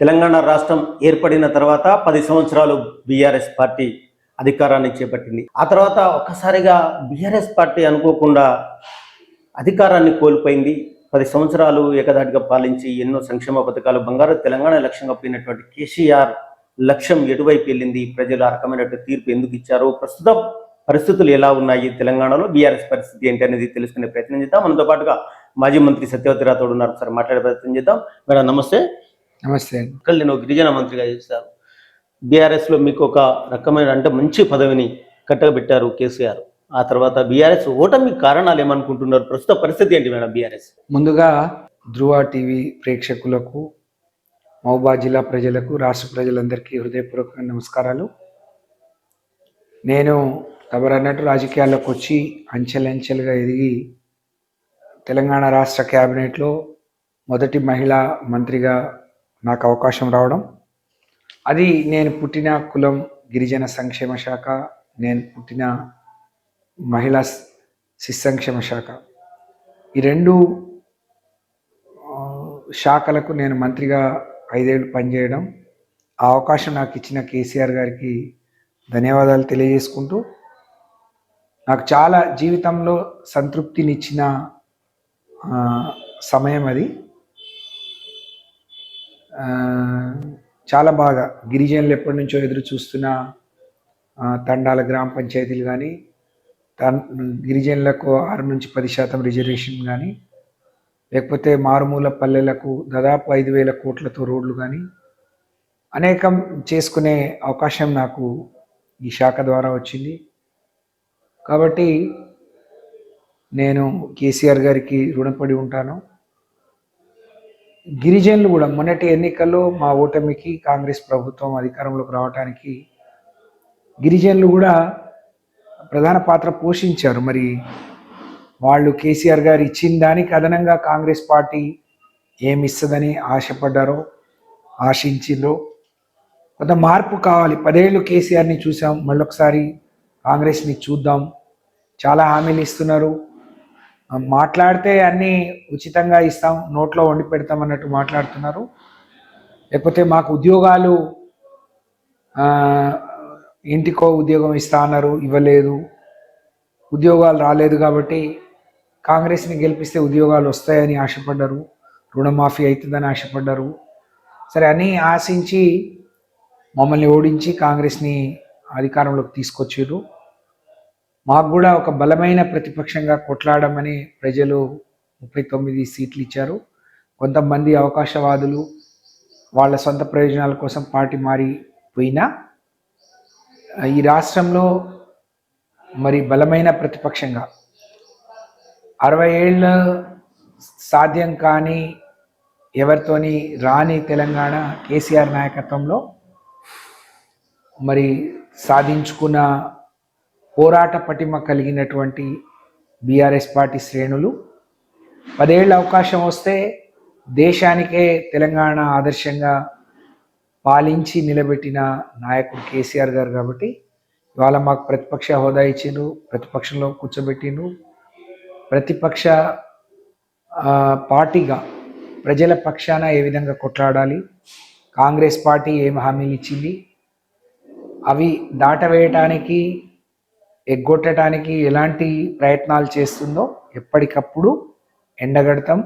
తెలంగాణ రాష్ట్రం ఏర్పడిన తర్వాత పది సంవత్సరాలు బీఆర్ఎస్ పార్టీ అధికారాన్ని చేపట్టింది. ఆ తర్వాత ఒక్కసారిగా బీఆర్ఎస్ పార్టీ అనుకోకుండా అధికారాన్ని కోల్పోయింది. పది సంవత్సరాలు ఏకదాటిగా పాలించి ఎన్నో సంక్షేమ పథకాలు బంగారు తెలంగాణ లక్ష్యంగా పోయినటువంటి కేసీఆర్ లక్ష్యం ఎటువైపు వెళ్ళింది? ప్రజలు ఆ రకమైనటువంటి తీర్పు ఎందుకు ఇచ్చారు? ప్రస్తుతం పరిస్థితులు ఎలా ఉన్నాయి? తెలంగాణలో బీఆర్ఎస్ పరిస్థితి ఏంటి అనేది తెలుసుకునే ప్రయత్నం చేద్దాం. మనతో పాటుగా మాజీ మంత్రి సత్యవతి రాథోడ్ ఉన్నారు. సార్ మాట్లాడే ప్రయత్నం చేద్దాం. మేడం నమస్తే. నమస్తే అండి. నేను గిరిజన మంత్రిగా చేశాను బీఆర్ఎస్లో మీకు ఒక రకమైన అంటే మంచి పదవిని కట్టబెట్టారు కేసీఆర్. ఆ తర్వాత బీఆర్ఎస్ ఓటమి కారణాలు ఏమనుకుంటున్నారు? ప్రస్తుత పరిస్థితి ఏంటి మేడం బీఆర్ఎస్ ముందుగా ధృవ టీవీ ప్రేక్షకులకు మహబూబాద్ జిల్లా ప్రజలకు రాష్ట్ర ప్రజలందరికీ హృదయపూర్వక నమస్కారాలు. నేను తమరన్నట్టు రాజకీయాల్లోకి వచ్చి అంచెలంచెలుగా ఎదిగి తెలంగాణ రాష్ట్ర క్యాబినెట్లో మొదటి మహిళా మంత్రిగా నాకు అవకాశం రావడం. అది నేను పుట్టిన కులం గిరిజన సంక్షేమ శాఖ నేను పుట్టిన మహిళా శిశు సంక్షేమ శాఖ. ఈ రెండు శాఖలకు నేను మంత్రిగా ఐదేళ్ళు పనిచేయడం. ఆ అవకాశం నాకు ఇచ్చిన కేసీఆర్ గారికి ధన్యవాదాలు తెలియజేసుకుంటూ నాకు చాలా జీవితంలో సంతృప్తినిచ్చిన సమయం అది. చాలా బాగా గిరిజనులు ఎప్పటి నుంచో ఎదురు చూస్తున్న తండాల గ్రామ పంచాయతీలు కానీ తన్ గిరిజనులకు ఆరు నుంచి పది శాతం రిజర్వేషన్ కానీ లేకపోతే మారుమూల పల్లెలకు దాదాపు ఐదు వేల కోట్లతో రోడ్లు కానీ అనేకం చేసుకునే అవకాశం నాకు ఈ శాఖ ద్వారా వచ్చింది. కాబట్టి నేను కేసీఆర్ గారికి రుణపడి ఉంటాను. గిరిజనులు కూడా మొన్నటి ఎన్నికల్లో మా ఓటమికి కాంగ్రెస్ ప్రభుత్వం అధికారంలోకి రావడానికి గిరిజనులు కూడా ప్రధాన పాత్ర పోషించారు. మరి వాళ్ళు కేసీఆర్ గారు ఇచ్చిన దానికి అదనంగా కాంగ్రెస్ పార్టీ ఏమిస్తుందని ఆశపడ్డారో ఆశించిండ్రో కొంత మార్పు కావాలి. పదేళ్ళు కేసీఆర్ని చూసాం. మళ్ళొకసారి కాంగ్రెస్ని చూద్దాం. చాలా హామీలు ఇస్తున్నారు. మాట్లాడితే అన్నీ ఉచితంగా ఇస్తాం నోట్లో వండి పెడతాం అన్నట్టు మాట్లాడుతున్నారు. లేకపోతే మాకు ఉద్యోగాలు ఇంటికో ఉద్యోగం ఇస్తా అన్నారు ఇవ్వలేదు. ఉద్యోగాలు రాలేదు కాబట్టి కాంగ్రెస్ని గెలిపిస్తే ఉద్యోగాలు వస్తాయని ఆశపడ్డారు. రుణమాఫీ అవుతుందని ఆశపడ్డారు. సరే అని ఆశించి మమ్మల్ని ఓడించి కాంగ్రెస్ని అధికారంలోకి తీసుకొచ్చారు. మాకు కూడా ఒక బలమైన ప్రతిపక్షంగా కొట్లాడమని ప్రజలు ముప్పై తొమ్మిది సీట్లు ఇచ్చారు. కొంతమంది అవకాశవాదులు వాళ్ళ సొంత ప్రయోజనాల కోసం పార్టీ మారిపోయినా ఈ రాష్ట్రంలో మరి బలమైన ప్రతిపక్షంగా అరవై ఏళ్ళ సాధ్యం కాని ఎవరితోని రాని తెలంగాణ కేసీఆర్ నాయకత్వంలో మరి సాధించుకున్న పోరాట పటిమ కలిగినటువంటి బీఆర్ఎస్ పార్టీ శ్రేణులు. పదేళ్ళ అవకాశం వస్తే దేశానికే తెలంగాణ ఆదర్శంగా పాలించి నిలబెట్టిన నాయకుడు కేసీఆర్ గారు కాబట్టి ఇవాళ మాకు ప్రతిపక్ష హోదా ఇచ్చిండ్రు ప్రతిపక్షంలో కూర్చోబెట్టిండ్రు. ప్రతిపక్ష పార్టీగా ప్రజల పక్షాన ఏ విధంగా కొట్లాడాలి? కాంగ్రెస్ పార్టీ ఏం హామీలు ఇచ్చింది? అవి దాటవేయటానికి ఎగ్గొట్టడానికి ఎలాంటి ప్రయత్నాలు చేస్తుందో ఎప్పటికప్పుడు ఎండగడతాం.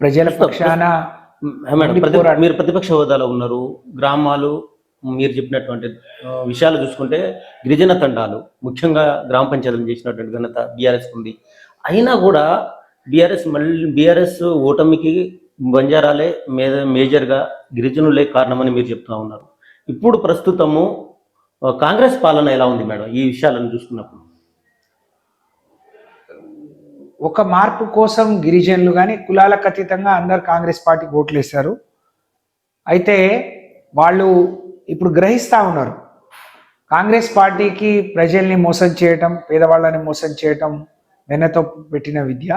ప్రజల పక్షాన మీరు ప్రతిపక్ష హోదాలో ఉన్నారు. గ్రామాలు మీరు చెప్పినటువంటి విషయాలు చూసుకుంటే గిరిజన తండాలు ముఖ్యంగా గ్రామ పంచాయతీలు చేసినటువంటి ఘనత బీఆర్ఎస్ ఉంది. అయినా కూడా బీఆర్ఎస్ మళ్ళీ బీఆర్ఎస్ ఓటమికి బంజారాలే మేజర్గా గిరిజనులే కారణమని మీరు చెప్తా ఉన్నారు. ఇప్పుడు ప్రస్తుతము కాంగ్రెస్ పాలన ఎలా ఉంది మేడం ఈ విషయాలను చూసుకున్నప్పుడు? ఒక మార్పు కోసం గిరిజనులు కానీ కులాలకు అతీతంగా అందరు కాంగ్రెస్ పార్టీకి ఓట్లు వేశారు అయితే వాళ్ళు ఇప్పుడు గ్రహిస్తూ ఉన్నారు. కాంగ్రెస్ పార్టీకి ప్రజల్ని మోసం చేయటం పేదవాళ్ళని మోసం చేయటం వెన్నతో పెట్టిన విద్య.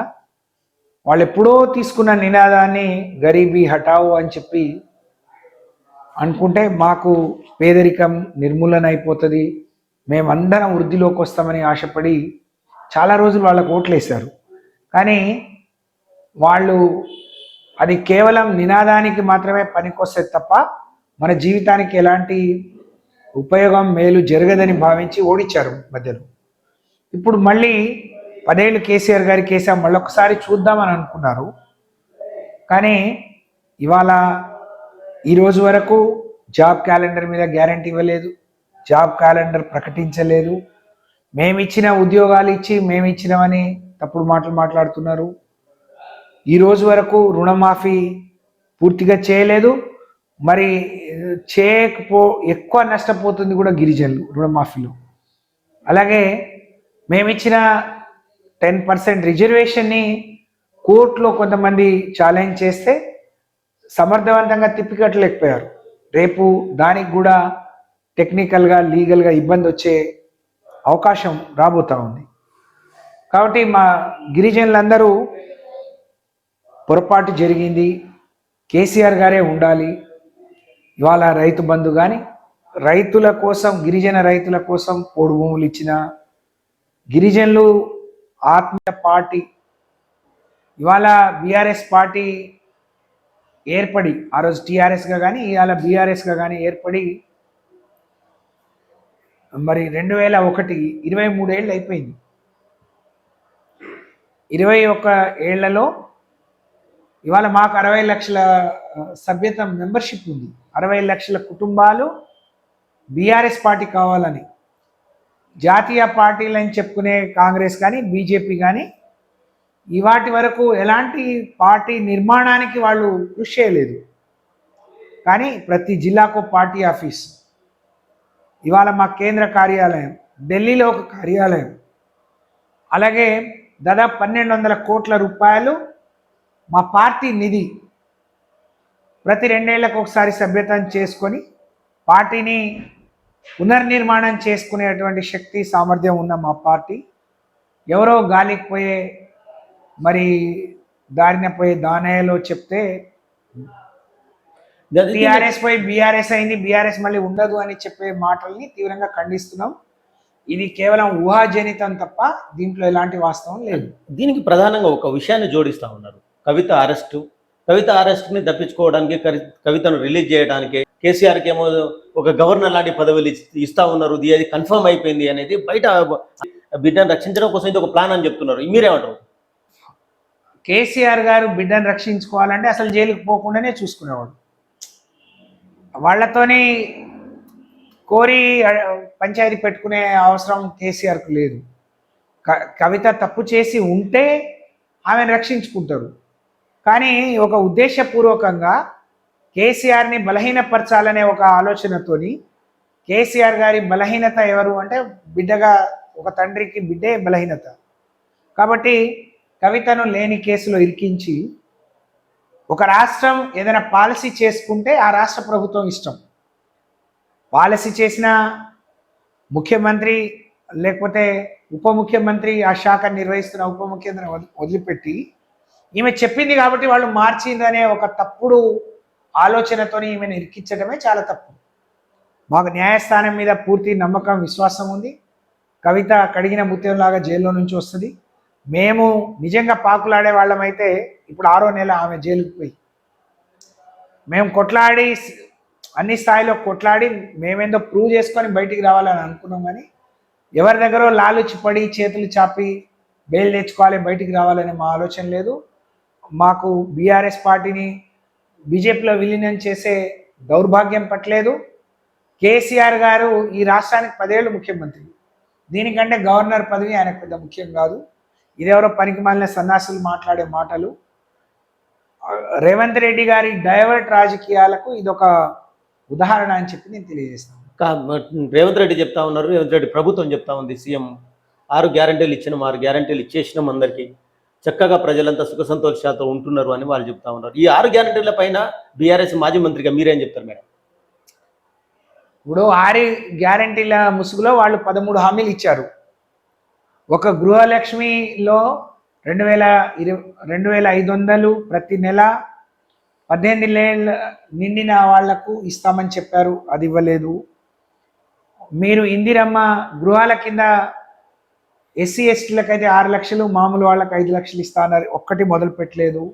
వాళ్ళు ఎప్పుడో తీసుకున్న నినాదాన్ని గరీబీ హటావు అని చెప్పి అనుకుంటే మాకు పేదరికం నిర్మూలన అయిపోతుంది మేమందరం వృద్ధిలోకి వస్తామని ఆశపడి చాలా రోజులు వాళ్ళకు ఓట్లేశారు. కానీ వాళ్ళు అది కేవలం నినాదానికి మాత్రమే పనికొస్తే తప్ప మన జీవితానికి ఎలాంటి ఉపయోగం మేలు జరగదని భావించి ఓడించారు మధ్యలో. ఇప్పుడు మళ్ళీ పదేళ్ళు కేసీఆర్ గారి కేసీఆర్ మళ్ళొకసారి చూద్దామని అనుకున్నారు. కానీ ఇవాళ ఈరోజు వరకు జాబ్ క్యాలెండర్ మీద గ్యారంటీ ఇవ్వలేదు జాబ్ క్యాలెండర్ ప్రకటించలేదు. మేమిచ్చిన ఉద్యోగాలు ఇచ్చి మేమిచ్చినామని తప్పుడు మాటలు మాట్లాడుతున్నారు. ఈరోజు వరకు రుణమాఫీ పూర్తిగా చేయలేదు. మరి చేయకపో ఎక్కువ నష్టపోతుంది కూడా గిరిజనులు రుణమాఫీలో. అలాగే మేమిచ్చిన టెన్ పర్సెంట్ రిజర్వేషన్ని కోర్టులో కొంతమంది ఛాలెంజ్ చేస్తే సమర్థవంతంగా తిప్పికట్టలేకపోయారు. రేపు దానికి కూడా టెక్నికల్గా లీగల్గా ఇబ్బంది వచ్చే అవకాశం రాబోతా ఉంది. కాబట్టి మా గిరిజనులందరూ పొరపాటు జరిగింది. కేసీఆర్ గారే ఉండాలి. ఇవాళ రైతు బంధు కానీ రైతుల కోసం గిరిజన రైతుల కోసం పోడు భూములు ఇచ్చిన గిరిజనులు ఆత్మీయ పార్టీ ఇవాళ బీఆర్ఎస్ పార్టీ ఏర్పడి ఆ రోజు టీఆర్ఎస్గా కానీ ఇవాళ బీఆర్ఎస్గా కానీ ఏర్పడి మరి రెండు వేల ఒకటి ఇరవై మూడేళ్ళు అయిపోయింది. ఇరవై ఒక్క ఏళ్ళలో ఇవాళ మాకు అరవై లక్షల సభ్యత మెంబర్షిప్ ఉంది. అరవై లక్షల కుటుంబాలు బీఆర్ఎస్ పార్టీ కావాలని జాతీయ పార్టీలని చెప్పుకునే కాంగ్రెస్ కానీ బీజేపీ కానీ ఇవాటి వరకు ఎలాంటి పార్టీ నిర్మాణానికి వాళ్ళు కృషి చేయలేదు. కానీ ప్రతి జిల్లాకు పార్టీ ఆఫీస్ ఇవాళ మా కేంద్ర కార్యాలయం ఢిల్లీలో ఒక కార్యాలయం అలాగే దాదాపు పన్నెండు వందల కోట్ల రూపాయలు మా పార్టీ నిధి ప్రతి రెండేళ్ళకు ఒకసారి సభ్యతను చేసుకొని పార్టీని పునర్నిర్మాణం చేసుకునేటువంటి శక్తి సామర్థ్యం ఉన్న మా పార్టీ ఎవరో గాలికి పోయే మరి దారిన పోయే దానయ్యలో చెప్తే టీఆర్ఎస్ పోయి బీఆర్ఎస్ అయింది బీఆర్ఎస్ మళ్ళీ ఉండదు అని చెప్పే మాటల్ని తీవ్రంగా ఖండిస్తున్నాం. ఇది కేవలం ఊహాజనితం తప్ప దీంట్లో ఎలాంటి వాస్తవం లేదు. దీనికి ప్రధానంగా ఒక విషయాన్ని జోడిస్తా ఉన్నారు. కవిత అరెస్టు కవిత అరెస్ట్ని తప్పించుకోవడానికి కవితను రిలీజ్ చేయడానికి కేసీఆర్కి ఏమో ఒక గవర్నర్ లాంటి పదవులు ఇస్- ఇస్తా ఉన్నారు. ఇది అది కన్ఫర్మ్ అయిపోయింది అనేది బయట బిడ్డను రక్షించడం కోసం ఇది ఒక ప్లాన్ అని చెప్తున్నారు. మీరేమంటారు? కేసీఆర్ గారు బిడ్డను రక్షించుకోవాలంటే అసలు జైలుకి పోకుండానే చూసుకునేవాడు. వాళ్ళతోని కోరి పంచాయతీ పెట్టుకునే అవసరం కేసీఆర్కు లేదు. కవిత తప్పు చేసి ఉంటే ఆమెను రక్షించుకుంటారు కానీ ఒక ఉద్దేశపూర్వకంగా కేసీఆర్ని బలహీనపరచాలనే ఒక ఆలోచనతోని కేసీఆర్ గారి బలహీనత ఎవరు అంటే బిడ్డగా ఒక తండ్రికి బిడ్డే బలహీనత. కాబట్టి కవితను లేని కేసులో ఇరికించి ఒక రాష్ట్రం ఏదైనా పాలసీ చేసుకుంటే ఆ రాష్ట్ర ప్రభుత్వం ఇష్టం. పాలసీ చేసిన ముఖ్యమంత్రి లేకపోతే ఉప ముఖ్యమంత్రి ఆ శాఖ నిర్వహిస్తున్న ఉప ముఖ్యమంత్రి వదిలిపెట్టి ఈమె చెప్పింది కాబట్టి వాళ్ళు మార్చిందనే ఒక తప్పుడు ఆలోచనతోని ఈమెను ఇరికించడమే చాలా తప్పు. మాకు న్యాయస్థానం మీద పూర్తి నమ్మకం విశ్వాసం ఉంది. కవిత కడిగిన ముత్యంలాగా జైల్లో నుంచి వస్తుంది. మేము నిజంగా పాకులాడే వాళ్ళమైతే ఇప్పుడు ఆరో నెల ఆమె జైలుకి పోయి. మేము కొట్లాడి అన్ని స్థాయిలో కొట్లాడి మేమేందో ప్రూవ్ చేసుకొని బయటికి రావాలని అనుకున్నాం కానీ ఎవరి దగ్గర లాలుచి పడి చేతులు చాపి బెయిల్ తెచ్చుకోవాలి బయటికి రావాలనే మా ఆలోచన లేదు. మాకు బీఆర్ఎస్ పార్టీని బీజేపీలో విలీనం చేసే దౌర్భాగ్యం పట్టలేదు. కేసీఆర్ గారు ఈ రాష్ట్రానికి పదేళ్ళు ముఖ్యమంత్రి. దీనికంటే గవర్నర్ పదవి ఆయనకు పెద్ద ముఖ్యం కాదు. ఇదెవరో పనికి మాలిన సన్నాసులు మాట్లాడే మాటలు. రేవంత్ రెడ్డి గారి డైవర్ట్ రాజకీయాలకు ఇదొక ఉదాహరణ అని చెప్పి నేను తెలియజేస్తాను. రేవంత్ రెడ్డి చెప్తా ఉన్నారు రేవంత్ రెడ్డి ప్రభుత్వం చెప్తా ఉంది సీఎం. ఆరు గ్యారంటీలు ఇచ్చినాం ఆరు గ్యారంటీలు ఇచ్చేసినాం అందరికీ చక్కగా ప్రజలంతా సుఖ సంతోషాలతో ఉంటున్నారు అని వాళ్ళు చెప్తా ఉన్నారు. ఈ ఆరు గ్యారంటీల పైన బీఆర్ఎస్ మాజీ మంత్రిగా మీరేం చెప్తారు మేడం? ఇప్పుడు ఆరి గ్యారంటీల ముసుగులో వాళ్ళు పదమూడు హామీలు ఇచ్చారు. ఒక గృహలక్ష్మిలో రెండు వేల ఇరవై రెండు వేల ఐదు వందలు ప్రతి నెల పద్దెనిమిది ఏళ్ళ నిండిన వాళ్ళకు ఇస్తామని చెప్పారు. అది ఇవ్వలేదు. మీరు ఇందిరమ్మ గృహాల కింద ఎస్సీ ఎస్టీలకు అయితే ఆరు లక్షలు మామూలు వాళ్ళకి ఐదు లక్షలు ఇస్తా అన్నారు. ఒక్కటి మొదలు పెట్టలేదు.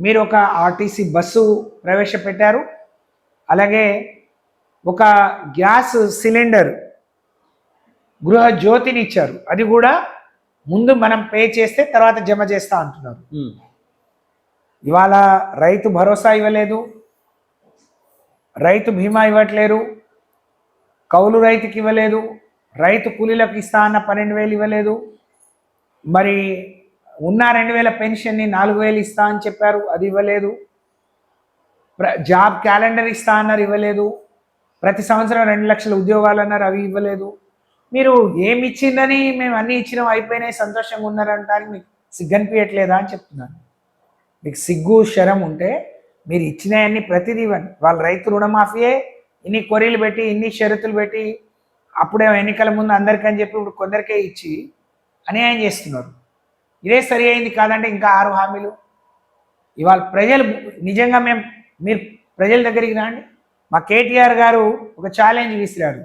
మీరు ఒక ఆర్టీసీ బస్సు ప్రవేశపెట్టారు. అలాగే ఒక గ్యాస్ సిలిండర్ గృహ జ్యోతిని ఇచ్చారు అది కూడా ముందు మనం పే చేస్తే తర్వాత జమ చేస్తా అంటున్నారు. ఇవాళ రైతు భరోసా ఇవ్వలేదు. రైతు బీమా ఇవ్వట్లేరు. కౌలు రైతుకి ఇవ్వలేదు. రైతు కూలీలకు ఇస్తా అన్న పన్నెండు వేలు ఇవ్వలేదు. మరి ఉన్న రెండు వేల పెన్షన్ని నాలుగు వేలు ఇస్తా అని చెప్పారు. అది ఇవ్వలేదు. జాబ్ క్యాలెండర్ ఇస్తా అన్నారు ఇవ్వలేదు. ప్రతి సంవత్సరం రెండు లక్షల ఉద్యోగాలు అన్నారు అవి ఇవ్వలేదు. మీరు ఏమి ఇచ్చిందని మేము అన్నీ ఇచ్చినాం అయిపోయినాయి సంతోషంగా ఉన్నారంటానికి మీకు సిగ్గనిపించట్లేదా అని చెప్తున్నాను. మీకు సిగ్గు శరం ఉంటే మీరు ఇచ్చినవన్నీ ప్రతిదీ ఇవ్వండి. వాళ్ళ రైతు రుణమాఫీయే ఇన్ని కొరీలు పెట్టి ఇన్ని షరతులు పెట్టి అప్పుడే ఎన్నికల ముందు అందరికని చెప్పి ఇప్పుడు కొందరికే ఇచ్చి అన్యాయం చేస్తున్నారు. ఇదే సరి అయింది కాదంటే ఇంకా ఆరు హామీలు. ఇవాళ ప్రజలు నిజంగా మేము మీరు ప్రజల దగ్గరికి రండి. మా కేటీఆర్ గారు ఒక ఛాలెంజ్ విసిరారు.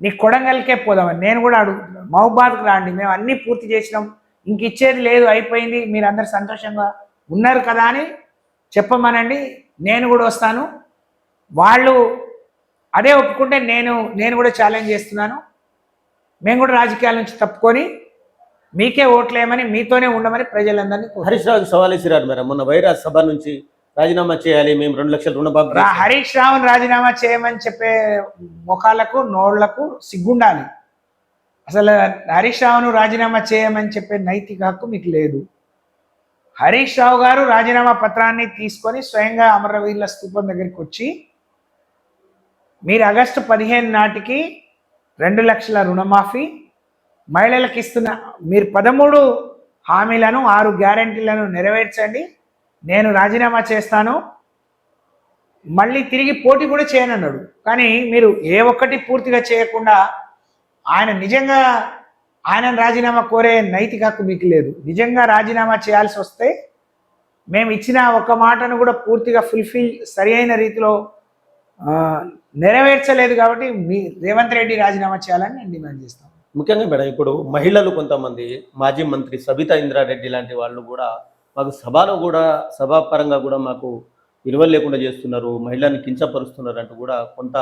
నీ కొడంగల్కే పోదామని నేను కూడా అడుగుతున్నాను. మహబాద్కి రాండి మేము అన్నీ పూర్తి చేసినాం. ఇంక ఇచ్చేది లేదు అయిపోయింది. మీరు అందరు సంతోషంగా ఉన్నారు కదా అని చెప్పమనండి. నేను కూడా వస్తాను. వాళ్ళు అదే ఒప్పుకుంటే నేను నేను కూడా ఛాలెంజ్ చేస్తున్నాను. మేము కూడా రాజకీయాల నుంచి తప్పుకొని మీకే ఓట్లేయమని మీతోనే ఉండమని ప్రజలందరినీ హరీష్ రావుకి సవాల్ ఇచ్చిరారు మేడం. మొన్న వైరాజ్ సభ నుంచి రాజీనామా చేయాలి మేము రెండు లక్షల రుణమాఫీ రా- హరీష్ రావుని రాజీనామా చేయమని చెప్పే ముఖాలకు నోళ్ళకు సిగ్గుండాలి. అసలు హరీష్ రావును రాజీనామా చేయమని చెప్పే నైతిక హక్కు మీకు లేదు. హరీష్ రావు గారు రాజీనామా పత్రాన్ని తీసుకొని స్వయంగా అమరవీరుల స్థూపం దగ్గరికి వచ్చి మీరు ఆగస్టు పదిహేను నాటికి రెండు లక్షల రుణమాఫీ మహిళలకు ఇస్తున్న మీరు పదమూడు హామీలను ఆరు గ్యారంటీలను నెరవేర్చండి. నేను రాజీనామా చేస్తాను మళ్ళీ తిరిగి పోటీ కూడా చేయనన్నాడు కానీ మీరు ఏ ఒక్కటి పూర్తిగా చేయకుండా ఆయన నిజంగా ఆయన రాజీనామా కోరే నైతిక హక్కు మీకు లేదు. నిజంగా రాజీనామా చేయాల్సి వస్తే మేము ఇచ్చిన ఒక మాటను కూడా పూర్తిగా ఫుల్ఫిల్ సరి అయిన రీతిలో నెరవేర్చలేదు కాబట్టి మీ రేవంత్ రెడ్డి రాజీనామా చేయాలని నేను డిమాండ్ చేస్తాను. ముఖ్యంగా మేడం ఇప్పుడు మహిళలు కొంతమంది మాజీ మంత్రి సబితా ఇంద్రారెడ్డి లాంటి వాళ్ళు కూడా మాకు సభలో కూడా సభాపరంగా కూడా మాకు విలువలు లేకుండా చేస్తున్నారు మహిళల్ని కించపరుస్తున్నారు అంటూ కూడా కొంత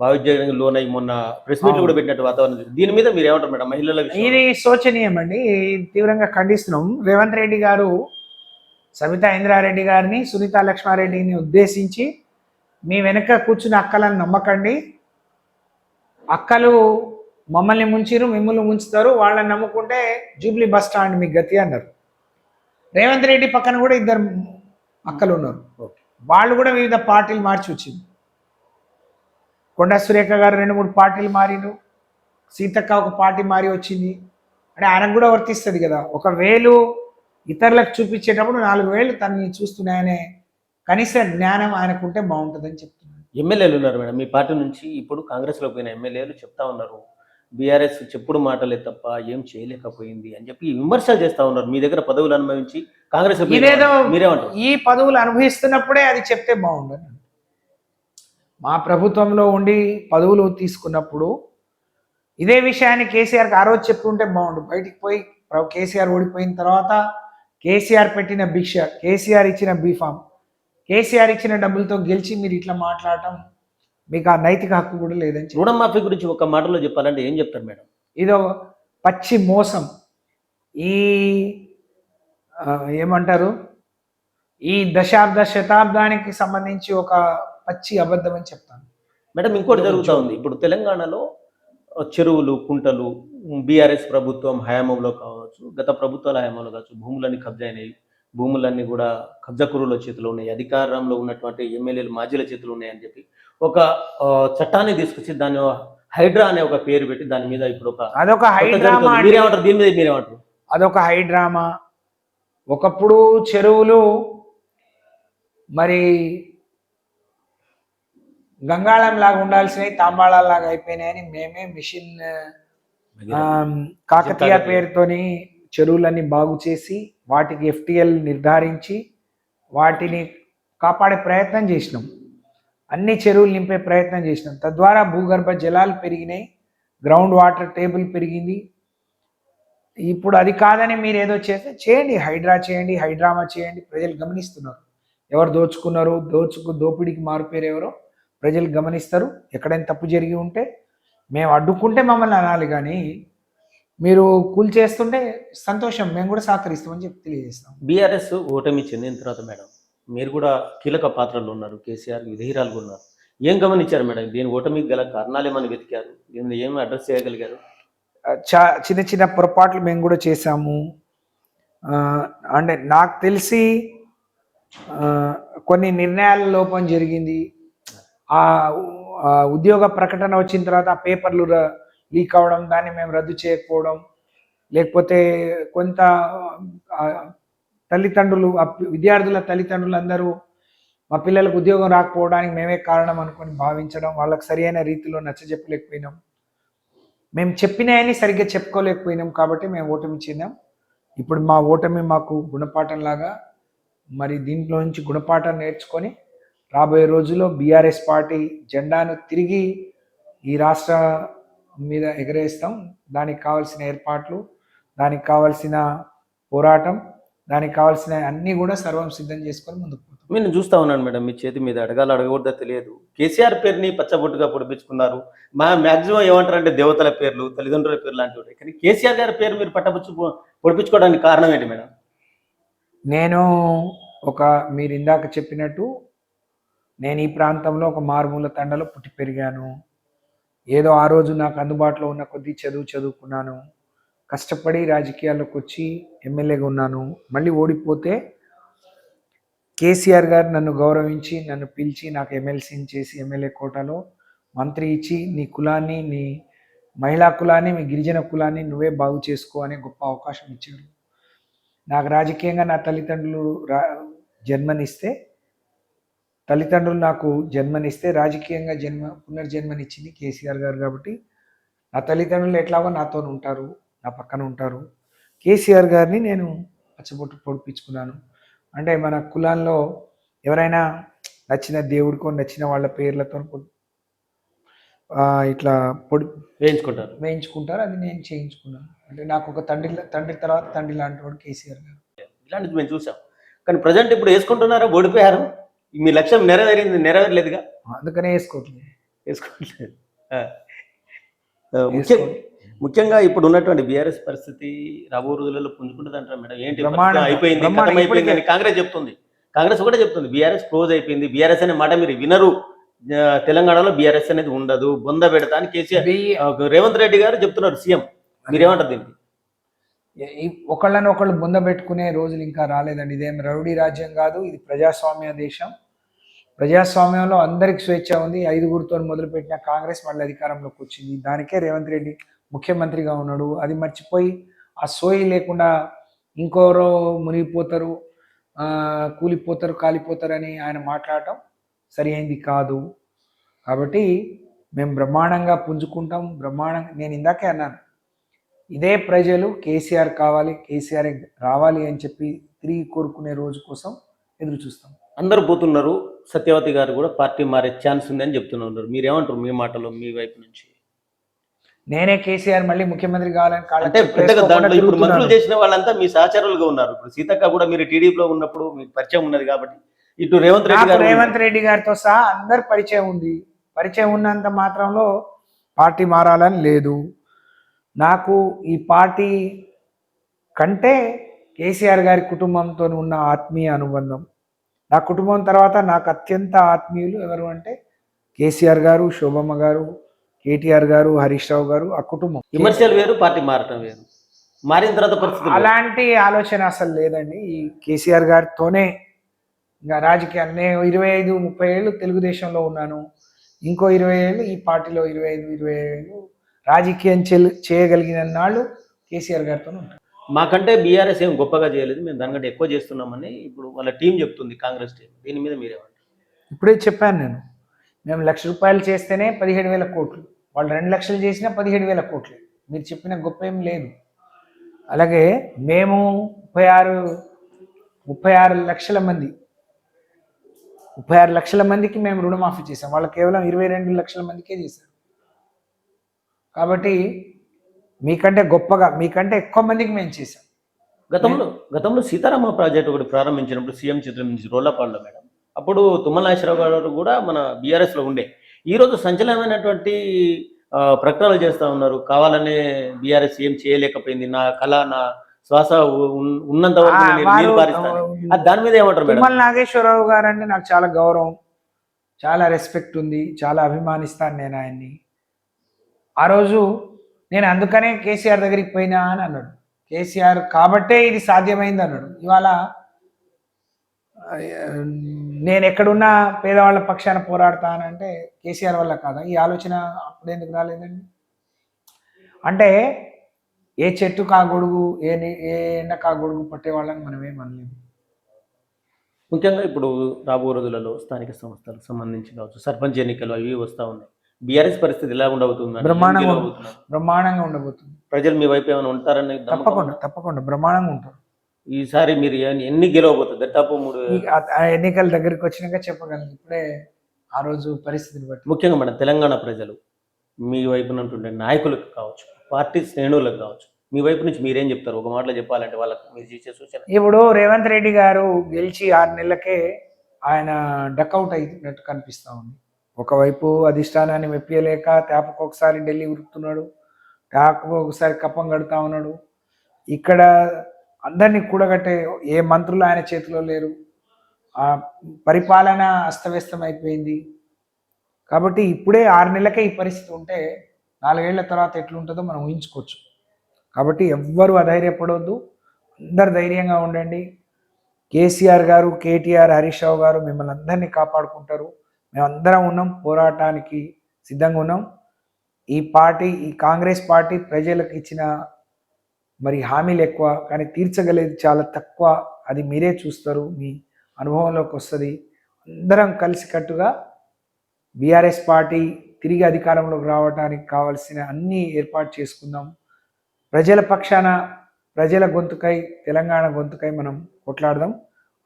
భావోద్వేగానికి లోనై మొన్న ప్రెస్ మీట్లు కూడా పెట్టినట్టు వాతావరణం. దీని మీద మీరు ఏమంటారు మేడం మహిళల? ఇది శోచనీయం అండి తీవ్రంగా ఖండిస్తున్నాం. రేవంత్ రెడ్డి గారు సబితా ఇంద్రారెడ్డి గారిని సునీత లక్ష్మారెడ్డిని ఉద్దేశించి మీ వెనక కూర్చున్న అక్కలను నమ్మకండి. అక్కలు మమ్మల్ని ముంచిరు మిమ్మల్ని ముంచుతారు. వాళ్ళని నమ్ముకుంటే జూబ్లీ బస్ స్టాండ్ మీ గతి అన్నారు. రేవంత్ రెడ్డి పక్కన కూడా ఇద్దరు అక్కలు ఉన్నారు. ఓకే. వాళ్ళు కూడా వివిధ పార్టీలు మార్చి వచ్చింది. కొండా సురేఖ గారు రెండు మూడు పార్టీలు మారిను సీతక్క ఒక పార్టీ మారి వచ్చింది. అంటే ఆయనకు కూడా వర్తిస్తుంది కదా. ఒక వేలు ఇతరులకు చూపించేటప్పుడు నాలుగు వేలు తనని చూస్తున్నాయనే కనీస జ్ఞానం ఆయనకుంటే బాగుంటుందని చెప్తున్నాను. ఎమ్మెల్యేలు ఉన్నారు మేడం. మీ పార్టీ నుంచి ఇప్పుడు కాంగ్రెస్లో పోయిన ఎమ్మెల్యేలు చెప్తా ఉన్నారు. బీఆర్ఎస్ చెప్పుడు మాటలే తప్ప ఏం చేయలేకపోయింది అని చెప్పి విమర్శలు చేస్తా ఉన్నారు. మీ దగ్గర పదవులు అనుభవించి కాంగ్రెస్ మీరేమంటారు? ఈ పదవులు అనుభవిస్తున్నప్పుడే అది చెప్తే బాగుండదు. మా ప్రభుత్వంలో ఉండి పదవులు తీసుకున్నప్పుడు ఇదే విషయాన్ని కేసీఆర్కి ఆ రోజు చెప్పుంటే బాగుండు. బయటికి పోయి కేసీఆర్ ఓడిపోయిన తర్వాత కేసీఆర్ పెట్టిన భిక్ష కేసీఆర్ ఇచ్చిన బీఫామ్ కేసీఆర్ ఇచ్చిన డబ్బులతో గెలిచి మీరు ఇట్లా మాట్లాడటం మీకు ఆ నైతిక హక్కు కూడా లేదని రుణమాఫీ గురించి ఒక మాటలో చెప్పాలంటే ఏం చెప్తారు మేడం? ఇదో పచ్చి మోసం. ఈ ఏమంటారు? ఈ దశాబ్ద శతాబ్దానికి సంబంధించి ఒక పచ్చి అబద్ధం అని చెప్తాను. మేడం ఇంకోటి జరుగుతూ ఉంది. ఇప్పుడు తెలంగాణలో చెరువులు కుంటలు బీఆర్ఎస్ ప్రభుత్వం హయాంలో కావచ్చు గత ప్రభుత్వాల హయాంలో కావచ్చు భూములన్నీ కబ్జా అయినాయి భూములన్నీ కూడా కబ్జాకురుల చేతిలో ఉన్నాయి. అధికారంలో ఉన్నటువంటి ఎమ్మెల్యేలు మాజీల చేతిలో ఉన్నాయని చెప్పి ఒక చట్టాన్ని తీసుకొచ్చి దాన్ని హైడ్రా అనే ఒక పేరు పెట్టి దాని మీద ఇప్పుడు ఒక అదొక హైడ్రామా. మీరేమంటారు? దీని మీద మీరేమంటారు? అదొక హైడ్రామా? ఒకప్పుడు చెరువులు మరి గంగాళం లాగా ఉండాల్సినవి తాంబాళాల లాగా అయిపోయినాయని మేమే మిషన్ కాకతీయ పేరుతోని చెరువులన్నీ బాగు చేసి వాటికి ఎఫ్టిఎల్ నిర్ధారించి వాటిని కాపాడే ప్రయత్నం చేసినాం. అన్ని చెరువులు నింపే ప్రయత్నం చేసినాం. తద్వారా భూగర్భ జలాలు పెరిగినాయి గ్రౌండ్ వాటర్ టేబుల్ పెరిగింది. ఇప్పుడు అది కాదని మీరు ఏదో చేస్తే చేయండి హైడ్రా చేయండి హైడ్రామా చేయండి ప్రజలు గమనిస్తున్నారు. ఎవరు దోచుకున్నారు దోచుకు దోపిడీకి మారుపేరు ఎవరో ప్రజలు గమనిస్తారు. ఎక్కడైనా తప్పు జరిగి ఉంటే మేము అడ్డుకుంటే మమ్మల్ని అనాలి కానీ మీరు కూల్ చేస్తుంటే సంతోషం మేము కూడా సహకరిస్తామని చెప్పి తెలియజేస్తాం. బీఆర్ఎస్ ఓటమి చెందిన తర్వాత మేడం మీరు కూడా కీలక పాత్రలో ఉన్నారు. కేసీఆర్ విధేయురాలుగా ఉన్నారు ఏం గమనించారు మేడం? దీని ఓటమికి గల కారణాలు ఏమని వెతికారు? దీన్ని ఏమి అడ్రస్ చేయగలిగారు? చా చిన్న చిన్న పొరపాట్లు మేము కూడా చేశాము. అంటే నాకు తెలిసి కొన్ని నిర్ణయాల లోపం జరిగింది. ఆ ఉద్యోగ ప్రకటన వచ్చిన తర్వాత ఆ పేపర్లు లీక్ అవ్వడం దాన్ని మేము రద్దు చేయకపోవడం లేకపోతే కొంత తల్లిదండ్రులు విద్యార్థుల తల్లిదండ్రులు అందరూ మా పిల్లలకు ఉద్యోగం రాకపోవడానికి మేమే కారణం అనుకొని భావించడం వాళ్ళకి సరైన రీతిలో నచ్చజెప్పలేకపోయినాం. మేము చెప్పినాయని సరిగ్గా చెప్పుకోలేకపోయినాం కాబట్టి మేము ఓటమి చెందాం. ఇప్పుడు మా ఓటమి మాకు గుణపాఠంలాగా మరి దీంట్లో నుంచి గుణపాఠం నేర్చుకొని రాబోయే రోజుల్లో బీఆర్ఎస్ పార్టీ జెండాను తిరిగి ఈ రాష్ట్ర మీద ఎగరేస్తాం. దానికి కావాల్సిన ఏర్పాట్లు దానికి కావాల్సిన పోరాటం దానికి కావాల్సిన అన్నీ కూడా సర్వం సిద్ధం చేసుకొని ముందుకు పోతాం. నేను చూస్తా ఉన్నాను మేడం మీ చేతి మీద అడగాలి అడగకూడదో తెలియదు. కేసీఆర్ పేరుని పచ్చబొట్టుగా పొడిపించుకున్నారు. మా మాక్సిమం ఏమంటారంటే దేవతల పేర్లు తల్లిదండ్రుల పేర్లు లాంటివి. ఉంటాయి కానీ కేసీఆర్ గారి పేరు మీరు పట్టపుచ్చు పొడిపించుకోవడానికి కారణం ఏంటి మేడం? నేను ఒక మీరు ఇందాక చెప్పినట్టు నేను ఈ ప్రాంతంలో ఒక మారుమూల తండలో పుట్టి పెరిగాను. ఏదో ఆ రోజు నాకు అందుబాటులో ఉన్న కొద్దీ చదువు చదువుకున్నాను. కష్టపడి రాజకీయాల్లోకి వచ్చి ఎమ్మెల్యేగా ఉన్నాను. మళ్ళీ ఓడిపోతే కేసీఆర్ గారు నన్ను గౌరవించి నన్ను పిలిచి నాకు ఎమ్మెల్సీని చేసి ఎమ్మెల్యే కోటాలో మంత్రి ఇచ్చి నీ కులాన్ని నీ మహిళా కులాన్ని మీ గిరిజన కులాన్ని నువ్వే బాగు చేసుకో అనే గొప్ప అవకాశం ఇచ్చాడు నాకు రాజకీయంగా నా తల్లిదండ్రులు రా జన్మనిస్తే తల్లిదండ్రులు నాకు జన్మనిస్తే రాజకీయంగా జన్మ పునర్జన్మనిచ్చింది కేసీఆర్ గారు కాబట్టి నా తల్లిదండ్రులు ఎట్లాగో నాతో ఉంటారు నా పక్కన ఉంటారు. కేసీఆర్ గారిని నేను పచ్చబొట్టు పొడిపించుకున్నాను. అంటే మన కులాల్లో ఎవరైనా నచ్చిన దేవుడికో నచ్చిన వాళ్ళ పేర్లతో ఇట్లా పొడి వేయించుకుంటారు. వేయించుకుంటారు. అది నేను చేయించుకున్నాను. అంటే నాకు ఒక తండ్రి తండ్రి తర్వాత తండ్రి లాంటి వాడు కేసీఆర్ గారు. ఇలాంటిది మేము చూసాం. కానీ ప్రజెంట్ ఇప్పుడు వేసుకుంటున్నారా? ఓడిపోయారు. మీ లక్ష్యం నెరవేరింది నెరవేరలేదుగా? అందుకనే వేసుకోవట్లేదు. వేసుకోవట్లేదు. ముఖ్య- ముఖ్యంగా ఇప్పుడు ఉన్నటువంటి బీఆర్ఎస్ పరిస్థితి రాబో రోజులలో పుంజుకుంటుంది అంటారు మేడం? ఏంటి? అయిపోయింది అయిపోయింది అని కాంగ్రెస్ చెప్తుంది. కాంగ్రెస్ కూడా చెప్తుంది బీఆర్ఎస్ క్లోజ్ అయిపోయింది. బీఆర్ఎస్ అనే మాట మీరు వినరు. తెలంగాణలో బీఆర్ఎస్ అనేది ఉండదు. బొంద పెడతా అని కేసీఆర్ రేవంత్ రెడ్డి గారు చెప్తున్నారు సీఎం. మీరేమంటారు దీనికి? ఒకళ్ళని ఒకళ్ళు బుంద పెట్టుకునే రోజులు ఇంకా రాలేదండి. ఇదేం రౌడీ రాజ్యం కాదు ఇది ప్రజాస్వామ్య దేశం. ప్రజాస్వామ్యంలో అందరికి స్వేచ్ఛ ఉంది. ఐదుగురితో మొదలుపెట్టిన కాంగ్రెస్ మళ్ళీ అధికారంలోకి వచ్చింది. దానికే రేవంత్ రెడ్డి ముఖ్యమంత్రిగా ఉన్నాడు. అది మర్చిపోయి ఆ సోయి లేకుండా ఇంకోరో మునిగిపోతారు కూలిపోతారు కాలిపోతారని ఆయన మాట్లాడటం సరి అయింది కాదు. కాబట్టి మేము బ్రహ్మాండంగా పుంజుకుంటాం. బ్రహ్మాండంగా నేను ఇందాకే అన్నాను ఇదే ప్రజలు కేసీఆర్ కావాలి కేసీఆర్ రావాలి అని చెప్పి తిరిగి కోరుకునే రోజు కోసం ఎదురు చూస్తాం. అందరు పోతున్నారు. సత్యవతి గారు కూడా పార్టీ మారే ఛాన్స్ ఉందని చెప్తున్నారు మీరేమంటారు మీ మాటలో మీ వైపు నుంచి? నేనే కేసీఆర్ మళ్ళీ ముఖ్యమంత్రి కావాలని అంటే దాంట్లో ఇప్పుడు మంత్రులు. చేసిన వాళ్ళంతా మీ సహచరులుగా ఉన్నారు. ఇప్పుడు సీతక్క కూడా మీరు టీడీపీలో ఉన్నప్పుడు మీకు పరిచయం ఉన్నది కాబట్టి ఇటు రేవంత్ రెడ్డి గారు రేవంత్ రెడ్డి గారితో సహా అందరు పరిచయం ఉంది. పరిచయం ఉన్నంత మాత్రంలో పార్టీ మారాలని లేదు. నాకు ఈ పార్టీ కంటే కేసీఆర్ గారి కుటుంబంతో ఉన్న ఆత్మీయ అనుబంధం. నా కుటుంబం తర్వాత నాకు అత్యంత ఆత్మీయులు ఎవరు అంటే కేసీఆర్ గారు శోభమ్మ గారు కేటీఆర్ గారు హరీష్ రావు గారు ఆ కుటుంబం. విమర్శలు వేరు పార్టీ మారటం వేరు. మారిన తర్వాత పరిస్థితులు వేరు. అలాంటి ఆలోచన అసలు లేదండి. ఈ కేసీఆర్ గారితోనే ఇంకా రాజకీయాలు నేను ఇరవై ఐదు ముప్పై ఏళ్ళు తెలుగుదేశంలో ఉన్నాను. ఇంకో ఇరవై ఏళ్ళు ఈ పార్టీలో ఇరవై ఐదు ఇరవై ఏళ్ళు రాజకీయం చేయగలిగిన నాళ్ళు కేసీఆర్ గారితో ఉంటాను. మాకంటే బీఆర్ఎస్ ఏం గొప్పగా చేయలేదు. మేము దానికంటే ఎక్కువ చేస్తున్నామని ఇప్పుడు వాళ్ళ టీం చెప్తుంది కాంగ్రెస్ టీం. దీని మీద మీరేమంటారు? ఇప్పుడే చెప్పాను నేను. మేము లక్ష రూపాయలు చేస్తేనే పదిహేడు వేల కోట్లు. వాళ్ళు రెండు లక్షలు చేసినా పదిహేడు వేల కోట్లు. మీరు చెప్పిన గొప్ప ఏం లేదు. అలాగే మేము ముప్పై ఆరు ముప్పై ఆరు లక్షల మంది ముప్పై ఆరు లక్షల మందికి మేము రుణమాఫీ చేసాం వాళ్ళు కేవలం ఇరవై రెండు లక్షల మందికే చేశారు. కాబట్టి మీకంటే గొప్పగా మీకంటే ఎక్కువ మందికి మేము చేసాం గతంలో గతంలో సీతారామ ప్రాజెక్ట్ ఒకటి ప్రారంభించినప్పుడు సీఎం చిత్రం నుంచి రోళ్ళపాడులో మేడం. అప్పుడు తుమ్మల నాగేశ్వరరావు గారు కూడా మన బీఆర్ఎస్లో ఉండే. ఈ రోజు సంచలనమైనటువంటి ప్రకటనలు చేస్తా ఉన్నారు. కావాలనే బీఆర్ఎస్ ఏం చేయలేకపోయింది. నా కళ నా శ్వాస ఉన్- ఉన్నంత వరకు దాని మీద ఏమంటారు తుమ్మల నాగేశ్వరరావు గారు అంటే నాకు చాలా గౌరవం. చాలా రెస్పెక్ట్ ఉంది. చాలా అభిమానిస్తాను నేను ఆయన్ని. ఆ రోజు నేను అందుకనే కేసీఆర్ దగ్గరికి పోయినా అని అన్నాడు. కేసీఆర్ కాబట్టే ఇది సాధ్యమైంది అన్నాడు. ఇవాళ నేను ఎక్కడున్నా పేదవాళ్ళ పక్షాన పోరాడతానంటే కేసీఆర్ వల్ల కాదా? ఈ ఆలోచన అప్పుడు ఎందుకు రాలేదండి? అంటే ఏ చెట్టు కా గొడుగు ఏ ఏ ఎండ కా గొడుగు పట్టే వాళ్ళని మనం ఏమనలేము ముఖ్యంగా ఇప్పుడు రాబో రోజులలో స్థానిక సంస్థలకు సంబంధించి కావచ్చు సర్పంచ్ ఎన్నికలు అవి వస్తా ఉన్నాయి. బీఆర్ఎస్ పరిస్థితి ఎలా ఉండబోతుంది? మేడం? బ్రహ్మాండంగా? బ్రహ్మాండంగా ఉండబోతుంది. ప్రజలు మీ వైపు ఏమైనా ఉంటారని తప్పకుండా తప్పకుండా బ్రహ్మాండంగా ఉంటారు. ఈసారి మీరు ఎన్ని- గెలవబోతుంది దాదాపు మూడు ఆ- ఎన్నికల దగ్గరికి వచ్చినాక చెప్పగలను. ఇప్పుడే ఆ రోజు పరిస్థితిని బట్టి. ముఖ్యంగా మన తెలంగాణ ప్రజలు మీ వైపు నుండి నాయకులకు కావచ్చు పార్టీ శ్రేణులకు కావచ్చు మీ వైపు నుంచి మీరేం చెప్తారు? ఒక మాటలో చెప్పాలంటే వాళ్ళకి మీరు చేసే సూచన. ఇప్పుడు రేవంత్ రెడ్డి గారు గెలిచి ఆరు నెలలకే ఆయన డకౌట్ అయినట్టు కనిపిస్తా ఉంది. ఒకవైపు అధిష్టానాన్ని మెప్పియలేక తేపకు ఒకసారి ఢిల్లీ ఉరుకుతున్నాడు తేపకు ఒకసారి కప్పం కడుతా ఉన్నాడు. ఇక్కడ అందరినీ కూడగట్టే ఏ మంత్రులు ఆయన చేతిలో లేరు. ఆ పరిపాలన అస్తవ్యస్తం అయిపోయింది. కాబట్టి ఇప్పుడే ఆరు నెలలకే ఈ పరిస్థితి ఉంటే నాలుగేళ్ళ తర్వాత ఎట్లుంటుందో మనం ఊహించుకోవచ్చు. కాబట్టి ఎవ్వరు అధైర్యపడవద్దు అందరు ధైర్యంగా ఉండండి. కేసీఆర్ గారు కేటీఆర్ హరీష్ రావు గారు మిమ్మల్ని అందరినీ కాపాడుకుంటారు. మేమందరం ఉన్నాం పోరాటానికి సిద్ధంగా ఉన్నాం. ఈ పార్టీ ఈ కాంగ్రెస్ పార్టీ ప్రజలకు ఇచ్చిన మరి హామీలు ఎక్కువ కానీ తీర్చగలేదు చాలా తక్కువ. అది మీరే చూస్తారు మీ అనుభవంలోకి వస్తుంది. అందరం కలిసికట్టుగా బీఆర్ఎస్ పార్టీ తిరిగి అధికారంలోకి రావడానికి కావాల్సిన అన్ని ఏర్పాటు చేసుకుందాం. ప్రజల పక్షాన ప్రజల గొంతుకై తెలంగాణ గొంతుకై మనం కొట్లాడదాం.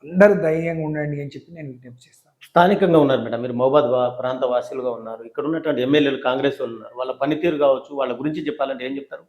అందరూ ధైర్యంగా ఉండండి అని చెప్పి నేను విజ్ఞప్తి చేస్తాను. స్థానికంగా ఉన్నారు మేడం. మీరు మహబాద్ వా- ప్రాంత వాసులుగా ఉన్నారు. ఇక్కడ ఉన్నటువంటి ఎమ్మెల్యేలు కాంగ్రెస్ వాళ్ళు ఉన్నారు. వాళ్ళ పనితీరు కావచ్చు వాళ్ళ గురించి చెప్పాలంటే ఏం చెప్తారు?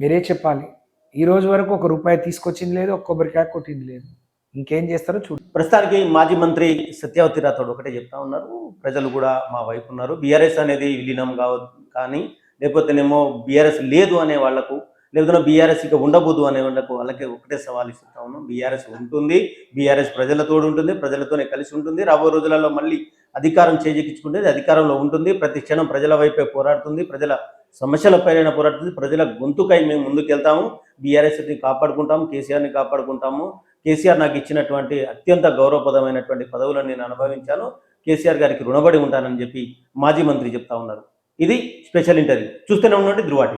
మీరే చెప్పాలి. ఈ రోజు వరకు ఒక రూపాయి తీసుకొచ్చింది లేదు ఒక కొబ్బరికాయ కొట్టింది లేదు. ఇంకేం చేస్తారో చూడు. ప్రస్తుతానికి మాజీ మంత్రి సత్యావతి రాథోడ్ ఒకటే చెప్తా ఉన్నారు. ప్రజలు కూడా మా వైపు ఉన్నారు. బీఆర్ఎస్ అనేది విలీనం కావ కానీ లేకపోతేనేమో బీఆర్ఎస్ లేదు అనే వాళ్ళకు లేకపోతే బీఆర్ఎస్ ఇక ఉండబోదు అనే వాళ్ళకు వాళ్ళకి ఒకటే సవాల్ ఇస్తా ఉన్నాం. బీఆర్ఎస్ ఉంటుంది బీఆర్ఎస్ ప్రజలతోడు ఉంటుంది ప్రజలతోనే కలిసి ఉంటుంది. రాబో రోజులలో మళ్ళీ అధికారం చేజెక్కించుకుంటే అధికారంలో ఉంటుంది. ప్రతి క్షణం ప్రజల వైపే పోరాడుతుంది. ప్రజల సమస్యలపైన పోరాడుతుంది. ప్రజల గొంతుకై మేము ముందుకెళ్తాము. బీఆర్ఎస్ని కాపాడుకుంటాము. కేసీఆర్ని కాపాడుకుంటాము. కేసీఆర్ నాకు ఇచ్చినటువంటి అత్యంత గౌరవప్రదమైనటువంటి పదవులను నేను అనుభవించాను. కేసీఆర్ గారికి రుణపడి ఉంటానని చెప్పి మాజీ మంత్రి చెప్తా ఉన్నారు. ఇది స్పెషల్ ఇంటర్వ్యూ. చూస్తూనే ఉండండి ధృవాటి.